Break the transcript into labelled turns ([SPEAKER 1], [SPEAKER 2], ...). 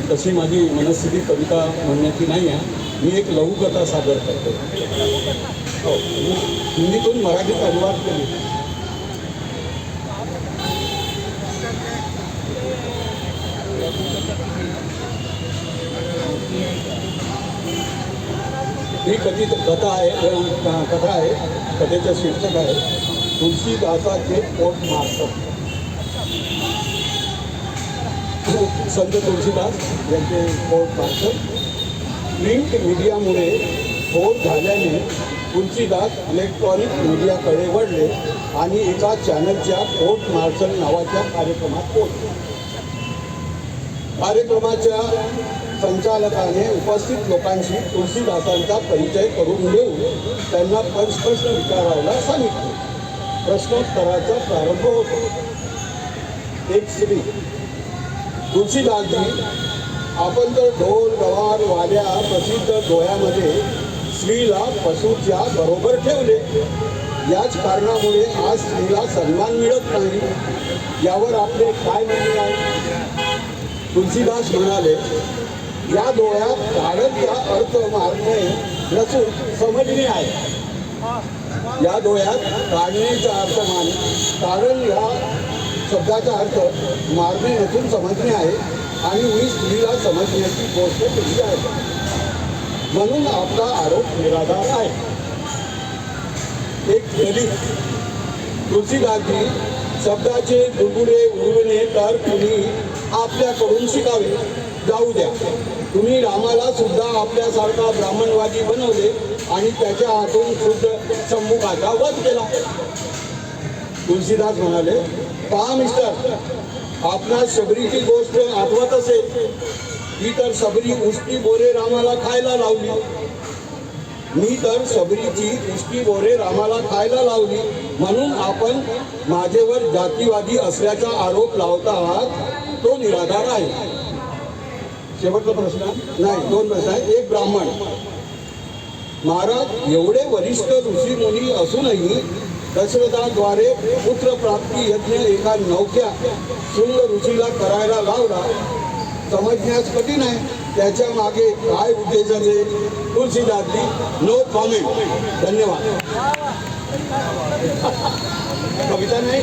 [SPEAKER 1] तशी माझी मनस्थिती कविता म्हणण्याची नाही आहे. मी एक लघुकथा सादर करतो. हो. मी हिंदीतून मराठीत अनुवाद केली. ही कथित कथा आहे कथा आहे. कथेचं शीर्षक आहे तुलसीदासाचे पोट मारतात संत तुळशीदास यांचे पोट मार्फत प्रिंट मीडियामुळे स्फोट झाल्याने तुळशीदास इलेक्ट्रॉनिक मीडियाकडे वळले आणि एका चॅनलच्या कोर्ट मार्शल नावाच्या कार्यक्रमात पोहोचले. कार्यक्रमाच्या संचालकाने उपस्थित लोकांशी तुळशीदासांचा परिचय करून देऊन त्यांना पंच प्रश्न विचारायला सांगितले. प्रश्नोत्तराचा प्रारंभ होतो. एक स्त्री तुलसीदासजी आपण तर ढोल गवार वाल्या प्रसिद्ध डोळ्यामध्ये स्त्रीला पशूच्या बरोबर ठेवले याच कारणामुळे आज स्त्रीला सन्मान मिळत नाही. यावर आपले काय म्हणणे आहे? तुलसीदास म्हणाले या डोळ्यात काढतचा अर्थ मारणे नसून समजणे आहे. या डोळ्यात काढण्याचा अर्थ मान कारण या शब्दाचा अर्थ मारणे नसून समजणे आहे आणि मी स्त्रीला समजण्याची गोष्ट केली आहे. म्हणून आपला आरोप निराधार आहे. एक दलित तुलसीदासजी शब्दाचे दुर्गुडे उडविणे तर तुम्ही आपल्याकडून शिकावे? जाऊ द्या. तुम्ही रामाला सुद्धा आपल्यासारखा ब्राह्मणवादी बनवले आणि त्याच्या हातून शुद्ध सम्मुखाचा वध केला. तुलसीदास म्हणाले पहा मिस्टर आपणास शबरीची गोष्ट आठवत असेल ही तर सबरी उष्टी बोरे रामाला खायला लावली. मी तर सबरीची उष्टी बोरे रामाला खायला लावली. म्हणून आपण माझेवर जातीवादी असल्याचा आरोप लावता आहात तो निराधार आहे. शेवटचा प्रश्न? नाही दोन प्रश्न आहे एक ब्राह्मण. महाराज एवढे वरिष्ठ ऋषी मुनी असूनही दशरथाद्वारे पुत्रप्राप्ती यज्ञ एका नौक्या शृंग ऋषीला करायला लावला. समजण्यास कठीण आहे. त्याच्यामागे काय उद्देश आहे नो कॉमेंट धन्यवाद. कविता नाही?